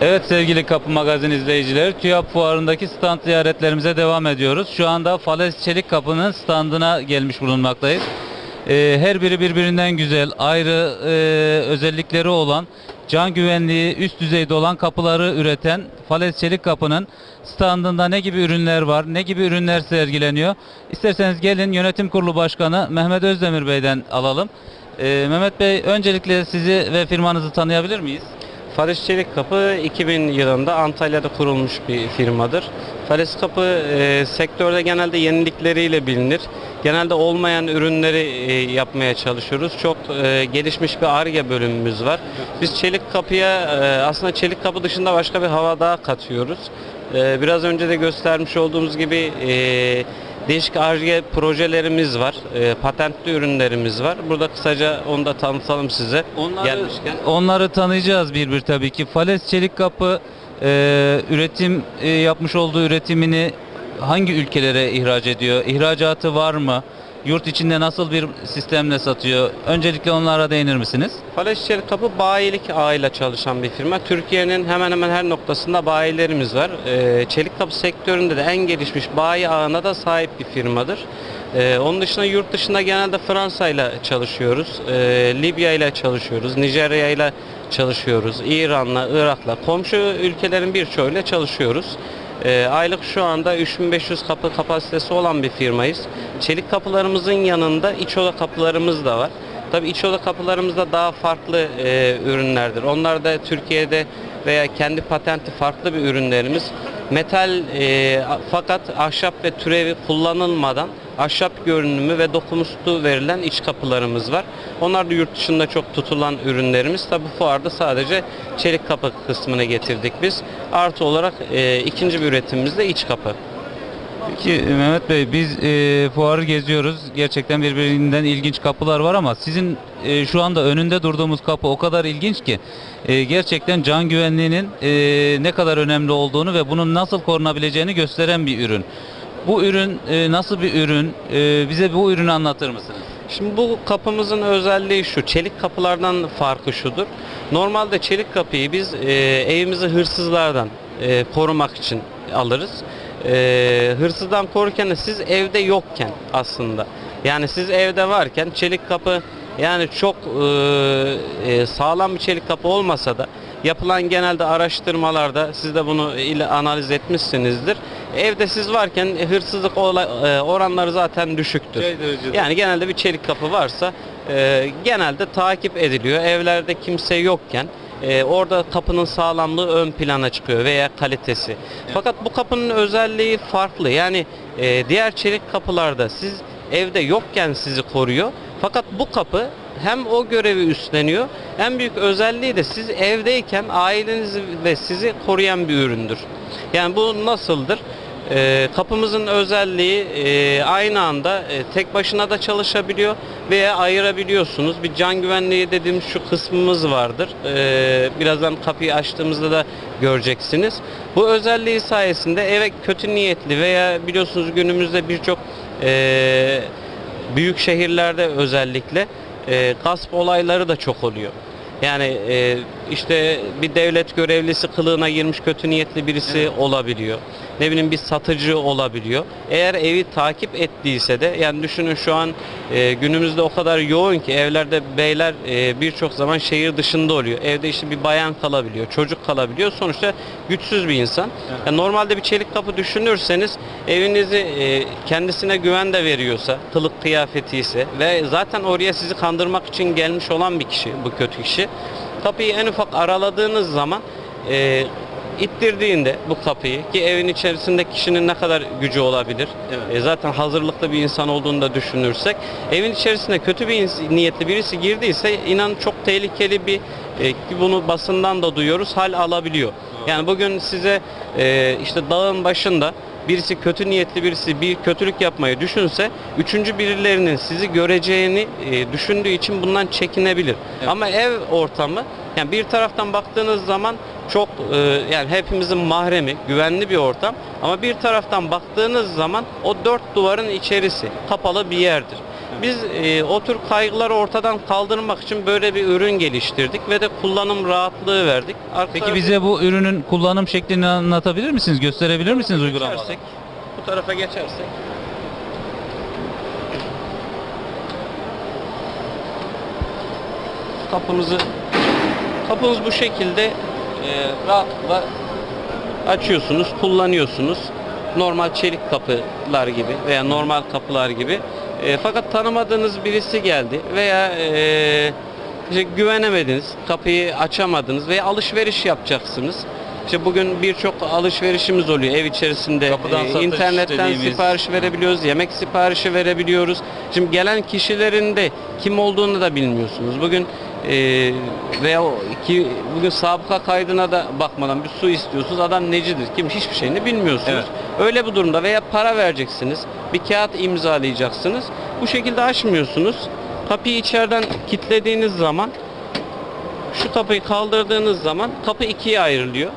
Evet sevgili Kapı Magazin izleyicileri, TÜYAP fuarındaki stand ziyaretlerimize devam ediyoruz. Şu anda Fales Çelik Kapı'nın standına gelmiş bulunmaktayız. Ee, her biri birbirinden güzel, ayrı e, özellikleri olan, can güvenliği üst düzeyde olan kapıları üreten Fales Çelik Kapı'nın standında ne gibi ürünler var, ne gibi ürünler sergileniyor? İsterseniz gelin yönetim kurulu başkanı Mehmet Özdemir Bey'den alalım. Ee, Mehmet Bey öncelikle sizi ve firmanızı tanıyabilir miyiz? Faris Çelik Kapı 2000 yılında Antalya'da kurulmuş bir firmadır. Faris Kapı e, sektörde genelde yenilikleriyle bilinir. Genelde olmayan ürünleri e, yapmaya çalışıyoruz. Çok e, gelişmiş bir ARGE bölümümüz var. Biz çelik kapıya e, aslında çelik kapı dışında başka bir hava daha katıyoruz. E, biraz önce de göstermiş olduğumuz gibi e, değişik ARGE projelerimiz var. E, patentli ürünlerimiz var. Burada kısaca onu da tanıtalım size. Onları, Gelmişken. onları tanıyacağız bir bir tabii ki. Fales Çelik Kapı e, üretim e, yapmış olduğu üretimini hangi ülkelere ihraç ediyor? İhracatı var mı? Yurt içinde nasıl bir sistemle satıyor? Öncelikle onlara değinir misiniz? Falaş Çelik Kapı bayilik ağıyla çalışan bir firma. Türkiye'nin hemen hemen her noktasında bayilerimiz var. Ee, çelik kapı sektöründe de en gelişmiş bayi ağına da sahip bir firmadır. Ee, onun dışında yurt dışında genelde Fransa ile çalışıyoruz. Ee, Libya ile çalışıyoruz. Nijerya ile çalışıyoruz. İran'la, Irak'la. Komşu ülkelerin birçoğuyla çalışıyoruz. Ee, aylık şu anda 3500 kapı kapasitesi olan bir firmayız. Çelik kapılarımızın yanında iç oda kapılarımız da var. Tabii iç oda kapılarımızda daha farklı e, ürünlerdir. Onlar da Türkiye'de veya kendi patentli farklı bir ürünlerimiz. Metal e, fakat ahşap ve türevi kullanılmadan ahşap görünümü ve dokunuşlu verilen iç kapılarımız var. Onlar da yurt dışında çok tutulan ürünlerimiz. Tabii fuarda sadece çelik kapı kısmını getirdik biz. Artı olarak e, ikinci bir üretimimiz de iç kapı. Peki Mehmet Bey biz e, fuarı geziyoruz. Gerçekten birbirinden ilginç kapılar var ama sizin e, şu anda önünde durduğumuz kapı o kadar ilginç ki e, gerçekten can güvenliğinin e, ne kadar önemli olduğunu ve bunun nasıl korunabileceğini gösteren bir ürün. Bu ürün e, nasıl bir ürün? E, bize bu ürünü anlatır mısınız? Şimdi bu kapımızın özelliği şu, çelik kapılardan farkı şudur. Normalde çelik kapıyı biz e, evimizi hırsızlardan e, korumak için alırız. E, hırsızdan korurken de siz evde yokken aslında. Yani siz evde varken çelik kapı yani çok e, e, sağlam bir çelik kapı olmasa da yapılan genelde araştırmalarda siz de bunu ile analiz etmişsinizdir. Evde siz varken e, hırsızlık e, oranları zaten düşüktür. Şey. Yani genelde bir çelik kapı varsa e, genelde takip ediliyor. Evlerde kimse yokken e, orada kapının sağlamlığı ön plana çıkıyor veya kalitesi. Fakat bu kapının özelliği farklı. Yani e, diğer çelik kapılarda siz evde yokken sizi koruyor. Fakat bu kapı hem o görevi üstleniyor. En büyük özelliği de siz evdeyken ailenizi ve sizi koruyan bir üründür. Yani bu nasıldır? Ee, kapımızın özelliği e, aynı anda e, tek başına da çalışabiliyor veya ayırabiliyorsunuz. Bir can güvenliği dediğimiz şu kısmımız vardır. Ee, birazdan kapıyı açtığımızda da göreceksiniz. Bu özelliği sayesinde eve kötü niyetli veya biliyorsunuz günümüzde birçok e, büyük şehirlerde özellikle e, gasp olayları da çok oluyor. Yani e, işte bir devlet görevlisi kılığına girmiş kötü niyetli birisi olabiliyor. Ne bileyim bir satıcı olabiliyor. Eğer evi takip ettiyse de yani düşünün şu an e, günümüzde o kadar yoğun ki evlerde beyler e, birçok zaman şehir dışında oluyor. Evde işte bir bayan kalabiliyor, çocuk kalabiliyor. Sonuçta güçsüz bir insan. Yani normalde bir çelik kapı düşünürseniz evinizi e, kendisine güven de veriyorsa, kılık kıyafeti ise ve zaten oraya sizi kandırmak için gelmiş olan bir kişi, bu kötü kişi. Kapıyı en ufak araladığınız zaman e, ittirdiğinde bu kapıyı ki evin içerisinde kişinin ne kadar gücü olabilir? Evet. E, zaten hazırlıklı bir insan olduğunu da düşünürsek evin içerisine kötü bir niyetli birisi girdiyse inan çok tehlikeli bir e, ki bunu basından da duyuyoruz hal alabiliyor. Yani bugün size e, işte dağın başında birisi kötü niyetli birisi bir kötülük yapmayı düşünse üçüncü birilerinin sizi göreceğini e, düşündüğü için bundan çekinebilir. Evet. Ama ev ortamı yani bir taraftan baktığınız zaman çok e, yani hepimizin mahremi, güvenli bir ortam ama bir taraftan baktığınız zaman o dört duvarın içerisi kapalı bir yerdir. Biz e, o tür kaygıları ortadan kaldırmak için böyle bir ürün geliştirdik ve de kullanım rahatlığı verdik. Arka Peki bize bu ürünün kullanım şeklini anlatabilir misiniz? Gösterebilir misiniz uygulamada? geçersek, bu tarafa geçersek. Kapımızı kapımız bu şekilde e, rahatlıkla açıyorsunuz, kullanıyorsunuz. Normal çelik kapılar gibi veya normal kapılar gibi. E, fakat tanımadığınız birisi geldi veya e, güvenemediniz, kapıyı açamadınız veya alışveriş yapacaksınız. İşte bugün birçok alışverişimiz oluyor ev içerisinde. Kapıdan E, satış internetten dediğimiz- sipariş verebiliyoruz, yemek siparişi verebiliyoruz. Şimdi gelen kişilerin de kim olduğunu da bilmiyorsunuz. Bugün e, veya ki bugün sabıka kaydına da bakmadan bir su istiyorsunuz. Adam necidir? Kim? Hiçbir şeyini bilmiyorsunuz. Evet. Öyle bir durumda veya para vereceksiniz. Bir kağıt imzalayacaksınız. Bu şekilde açmıyorsunuz. Kapıyı içeriden kilitlediğiniz zaman şu kapıyı kaldırdığınız zaman kapı ikiye ayrılıyor.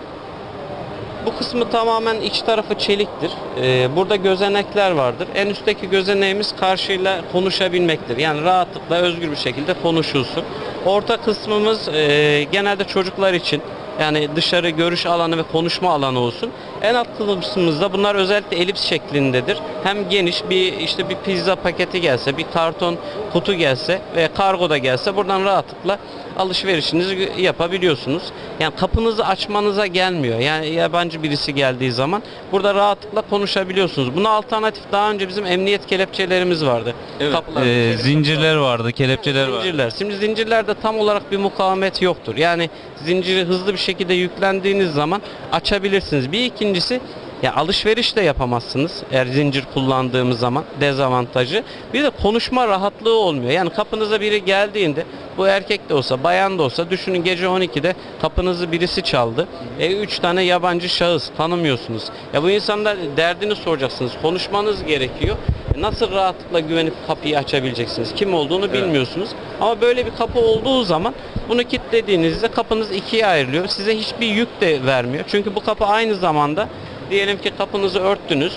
Bu kısmı tamamen iç tarafı çeliktir. Ee, burada gözenekler vardır. En üstteki gözeneğimiz karşıyla konuşabilmektir. Yani rahatlıkla özgür bir şekilde konuşulsun. Orta kısmımız e, genelde çocuklar için. Yani dışarı görüş alanı ve konuşma alanı olsun. En alt kısmımızda bunlar özellikle elips şeklindedir. Hem geniş bir işte bir pizza paketi gelse, bir karton kutu gelse veya kargo da gelse buradan rahatlıkla alışverişinizi yapabiliyorsunuz. Yani kapınızı açmanıza gelmiyor. Yani yabancı birisi geldiği zaman burada rahatlıkla konuşabiliyorsunuz. Buna alternatif daha önce bizim emniyet kelepçelerimiz vardı. Kapılar- Ee, zincirler vardı, kelepçeler vardı. Zincirler. Şimdi zincirlerde tam olarak bir mukavemet yoktur. Yani zinciri hızlı bir şekilde yüklendiğiniz zaman açabilirsiniz. Bir ikincisi ya alışveriş de yapamazsınız eğer zincir kullandığımız zaman dezavantajı. Bir de konuşma rahatlığı olmuyor. Yani kapınıza biri geldiğinde bu erkek de olsa bayan da olsa düşünün gece 12'de kapınızı birisi çaldı. E 3 tane yabancı şahıs tanımıyorsunuz. Ya bu insanlar derdini soracaksınız. Konuşmanız gerekiyor. Nasıl rahatlıkla güvenip kapıyı açabileceksiniz? Kim olduğunu bilmiyorsunuz. Ama böyle bir kapı olduğu zaman bunu kilitlediğinizde kapınız ikiye ayrılıyor. Size hiçbir yük de vermiyor. Çünkü bu kapı aynı zamanda diyelim ki kapınızı örttünüz.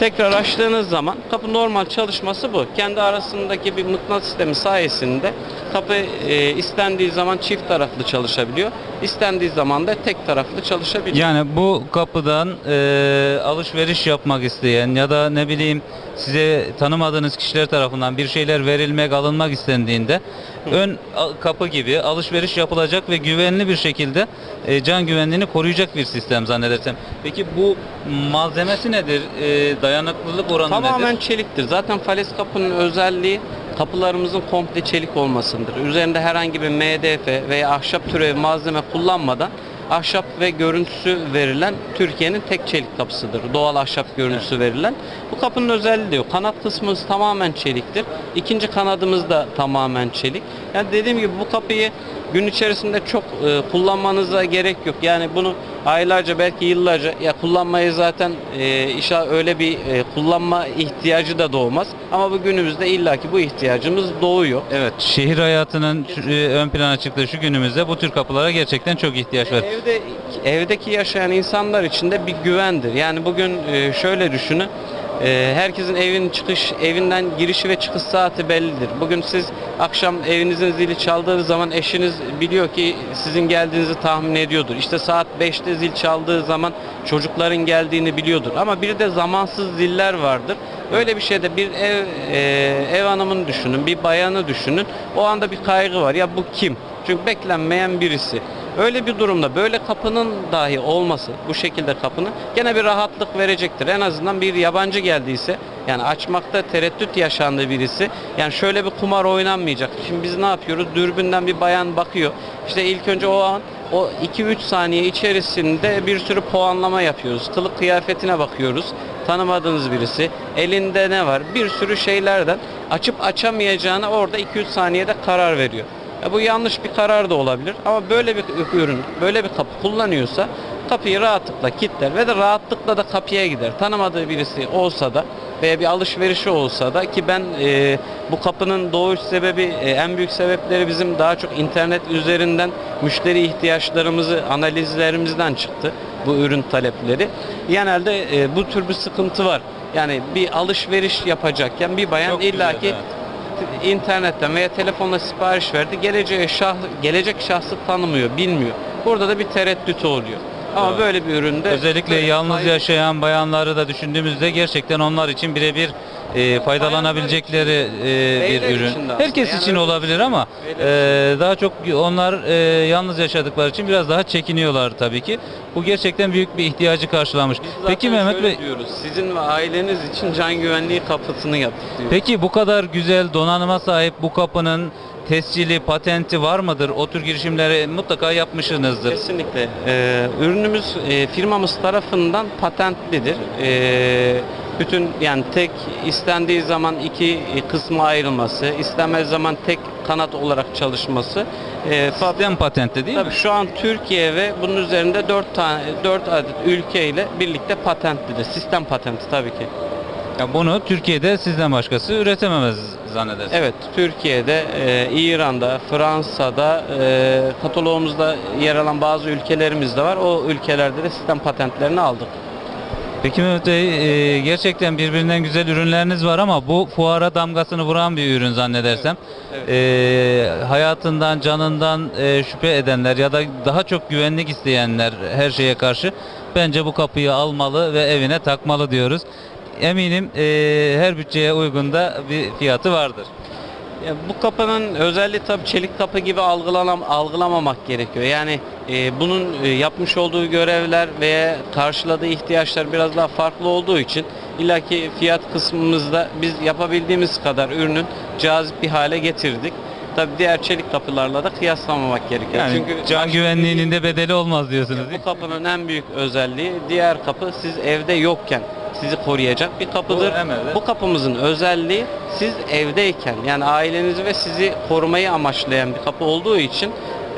Tekrar açtığınız zaman kapı normal çalışması bu. Kendi arasındaki bir mıknatıs sistemi sayesinde kapı e, istendiği zaman çift taraflı çalışabiliyor. İstendiği zaman da tek taraflı çalışabiliyor. Yani bu kapıdan e, alışveriş yapmak isteyen ya da ne bileyim size tanımadığınız kişiler tarafından bir şeyler verilmek, alınmak istendiğinde ön a- kapı gibi alışveriş yapılacak ve güvenli bir şekilde e, can güvenliğini koruyacak bir sistem zannedersem. Peki bu malzemesi nedir? E, dayanıklılık oranı Tamamen nedir? çeliktir. Zaten fales kapının özelliği kapılarımızın komple çelik olmasındır. Üzerinde herhangi bir MDF veya ahşap türevi malzeme kullanmadan ahşap ve görüntüsü verilen Türkiye'nin tek çelik kapısıdır. Doğal ahşap görüntüsü verilen. Bu kapının özelliği de yok. Kanat kısmımız tamamen çeliktir. İkinci kanadımız da tamamen çelik. Yani dediğim gibi bu kapıyı gün içerisinde çok e, kullanmanıza gerek yok. Yani bunu aylarca belki yıllarca ya kullanmayı zaten e, işe öyle bir e, kullanma ihtiyacı da doğmaz. Ama bu günümüzde illaki bu ihtiyacımız doğuyor. Evet, şehir hayatının e, ön plana çıktığı şu günümüzde bu tür kapılara gerçekten çok ihtiyaç var. Evde evdeki yaşayan insanlar için de bir güvendir. Yani bugün e, şöyle düşünün. E, Herkesin evin çıkış, evinden girişi ve çıkış saati bellidir. Bugün siz akşam evinizin zili çaldığı zaman eşiniz biliyor ki sizin geldiğinizi tahmin ediyordur. İşte saat 5'te zil çaldığı zaman çocukların geldiğini biliyordur. Ama bir de zamansız ziller vardır. Öyle bir şeyde bir ev e, ev hanımını düşünün, bir bayanı düşünün. O anda bir kaygı var. Ya bu kim? Çünkü beklenmeyen birisi. Öyle bir durumda böyle kapının dahi olması bu şekilde kapının gene bir rahatlık verecektir. En azından bir yabancı geldiyse yani açmakta tereddüt yaşandığı birisi yani şöyle bir kumar oynanmayacak. Şimdi biz ne yapıyoruz? Dürbünden bir bayan bakıyor. İşte ilk önce o an o 2-3 saniye içerisinde bir sürü puanlama yapıyoruz. Kılık kıyafetine bakıyoruz. Tanımadığınız birisi. Elinde ne var? Bir sürü şeylerden açıp açamayacağına orada 2-3 saniyede karar veriyor. Ya bu yanlış bir karar da olabilir ama böyle bir ürün, böyle bir kapı kullanıyorsa kapıyı rahatlıkla kilitler ve de rahatlıkla da kapıya gider. Tanımadığı birisi olsa da veya bir alışverişi olsa da ki ben e, bu kapının doğuş sebebi e, en büyük sebepleri bizim daha çok internet üzerinden müşteri ihtiyaçlarımızı analizlerimizden çıktı bu ürün talepleri. Genelde e, bu tür bir sıkıntı var. Yani bir alışveriş yapacakken bir bayan Çok güzel, illaki evet. İnternetten veya telefonla sipariş verdi. Geleceğe şah, gelecek şahsı tanımıyor, bilmiyor. Burada da bir tereddüt oluyor. Ama Evet. böyle bir üründe Özellikle böyle yalnız saygı- yaşayan bayanları da düşündüğümüzde gerçekten onlar için birebir e, faydalanabilecekleri e, bir ürün. için. Herkes Yani için olabilir ama e, daha çok onlar e, yalnız yaşadıkları için biraz daha çekiniyorlar tabii ki. Bu gerçekten büyük bir ihtiyacı karşılamış. Peki Mehmet Bey, diyoruz. Sizin ve aileniz için can güvenliği kapısını yaptık diyoruz. peki bu kadar güzel donanıma sahip bu kapının tescili, patenti var mıdır? O tür girişimleri mutlaka yapmışsınızdır. Kesinlikle. Ee, ürünümüz e, firmamız tarafından patentlidir. Ee, bütün yani tek istendiği zaman iki kısma ayrılması, istenmez zaman tek kanat olarak çalışması. Fa- Sistem patentli değil Tabii mi? şu an Türkiye ve bunun üzerinde 4 tane 4 adet ülke ile birlikte patentlidir. Sistem patenti tabii ki. Ya bunu Türkiye'de sizden başkası üretememez zannedersem. Evet, Türkiye'de, e, İran'da, Fransa'da, e, kataloğumuzda yer alan bazı ülkelerimiz de var. O ülkelerde de sistem patentlerini aldık. Peki Mehmet Bey, e, gerçekten birbirinden güzel ürünleriniz var ama bu fuara damgasını vuran bir ürün zannedersem. Evet. E, hayatından, canından e, şüphe edenler ya da daha çok güvenlik isteyenler her şeye karşı bence bu kapıyı almalı ve evine takmalı diyoruz. Eminim e, her bütçeye uygun da bir fiyatı vardır. Ya bu kapının özelliği tabii çelik kapı gibi algılanam algılamamak gerekiyor. Yani e, bunun e, yapmış olduğu görevler veya karşıladığı ihtiyaçlar biraz daha farklı olduğu için illaki fiyat kısmımızda biz yapabildiğimiz kadar ürünün cazip bir hale getirdik. Tabii diğer çelik kapılarla da kıyaslamamak gerekiyor. Yani Çünkü can güvenliğinin de bedeli olmaz diyorsunuz değil? Bu kapının en büyük özelliği diğer kapı siz evde yokken sizi koruyacak bir kapıdır. Bu hemen de- Bu kapımızın özelliği siz evdeyken yani ailenizi ve sizi korumayı amaçlayan bir kapı olduğu için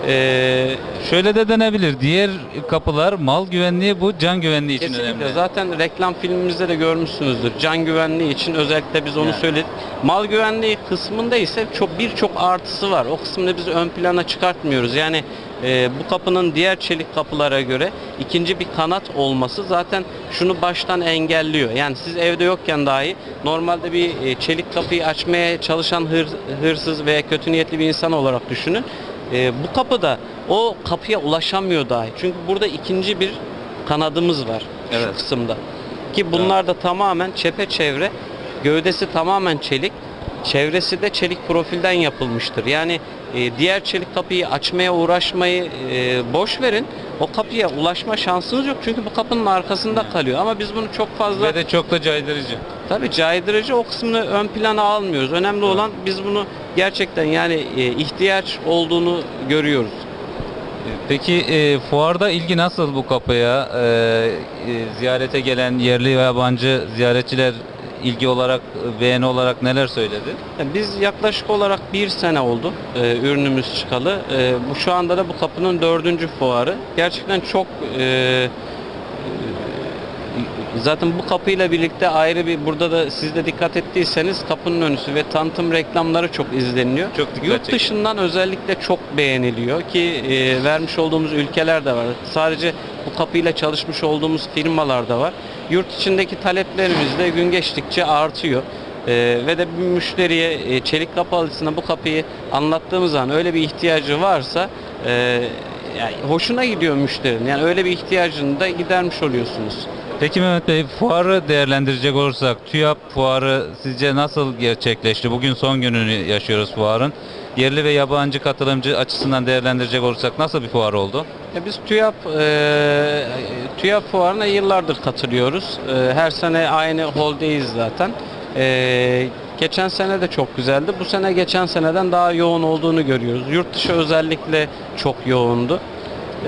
eee Şöyle de denebilir. Diğer kapılar mal güvenliği bu can güvenliği için Kesinlikle. önemli. Zaten reklam filmimizde de görmüşsünüzdür. Can güvenliği için özellikle biz onu Yani. söyledik. Mal güvenliği kısmında ise çok birçok artısı var. O kısmını biz ön plana çıkartmıyoruz. Yani e, bu kapının diğer çelik kapılara göre ikinci bir kanat olması zaten şunu baştan engelliyor. Yani siz evde yokken dahi normalde bir e, çelik kapıyı açmaya çalışan hır- hırsız veya kötü niyetli bir insan olarak düşünün. E, bu kapıda o kapıya ulaşamıyor dahi. Çünkü burada ikinci bir kanadımız var Evet. şu kısımda. Ki bunlar da tamamen çepeçevre, gövdesi tamamen çelik, çevresi de çelik profilden yapılmıştır. Yani e, diğer çelik kapıyı açmaya uğraşmayı e, boş verin. O kapıya ulaşma şansınız yok çünkü bu kapının arkasında kalıyor. Ama biz bunu çok fazla Ve de çok da caydırıcı. Tabii caydırıcı o kısmını ön plana almıyoruz. Önemli olan biz bunu gerçekten yani e, ihtiyaç olduğunu görüyoruz. Peki e, fuarda ilgi nasıl bu kapıya? E, e, ziyarete gelen yerli ve yabancı ziyaretçiler ilgi olarak, beğeni olarak neler söyledi? Biz yaklaşık olarak bir sene oldu e, ürünümüz çıkalı. E, bu şu anda da bu kapının dördüncü fuarı. Gerçekten çok e, e, zaten bu kapıyla birlikte ayrı bir burada da siz de dikkat ettiyseniz kapının önüsü ve tanıtım reklamları çok izleniyor. Çok dikkat Yurt çekiyor. dışından özellikle çok beğeniliyor ki e, vermiş olduğumuz ülkeler de var. Sadece bu kapıyla çalışmış olduğumuz firmalar da var. Yurt içindeki taleplerimiz de gün geçtikçe artıyor. Ee, ve de bir müşteriye e, çelik kapı alıcısına bu kapıyı anlattığımız zaman öyle bir ihtiyacı varsa e, yani hoşuna gidiyor müşterinin. Yani öyle bir ihtiyacını da gidermiş oluyorsunuz. Peki Mehmet Bey fuarı değerlendirecek olursak TÜYAP fuarı sizce nasıl gerçekleşti? Bugün son gününü yaşıyoruz fuarın. Yerli ve yabancı katılımcı açısından değerlendirecek olursak nasıl bir fuar oldu? Ya biz TÜYAP e, TÜYAP fuarına yıllardır katılıyoruz. E, her sene aynı holdeyiz zaten. E, geçen sene de çok güzeldi. Bu sene geçen seneden daha yoğun olduğunu görüyoruz. Yurt dışı özellikle çok yoğundu.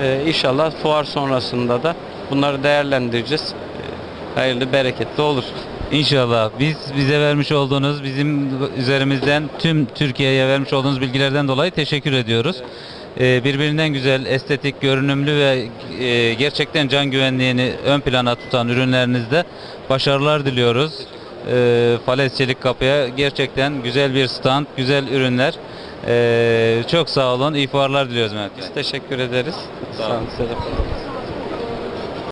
E, inşallah fuar sonrasında da bunları değerlendireceğiz. E, hayırlı bereketli olur. İnşallah biz bize vermiş olduğunuz bizim üzerimizden tüm Türkiye'ye vermiş olduğunuz bilgilerden dolayı teşekkür ediyoruz. Ee, birbirinden güzel, estetik, görünümlü ve e, gerçekten can güvenliğini ön plana tutan ürünlerinizde başarılar diliyoruz. Ee, Fales Çelik Kapı'ya gerçekten güzel bir stand, güzel ürünler. Ee, çok sağ olun, iyi fuarlar diliyoruz Mehmet. Biz teşekkür ederiz. Sağ olun. Size de.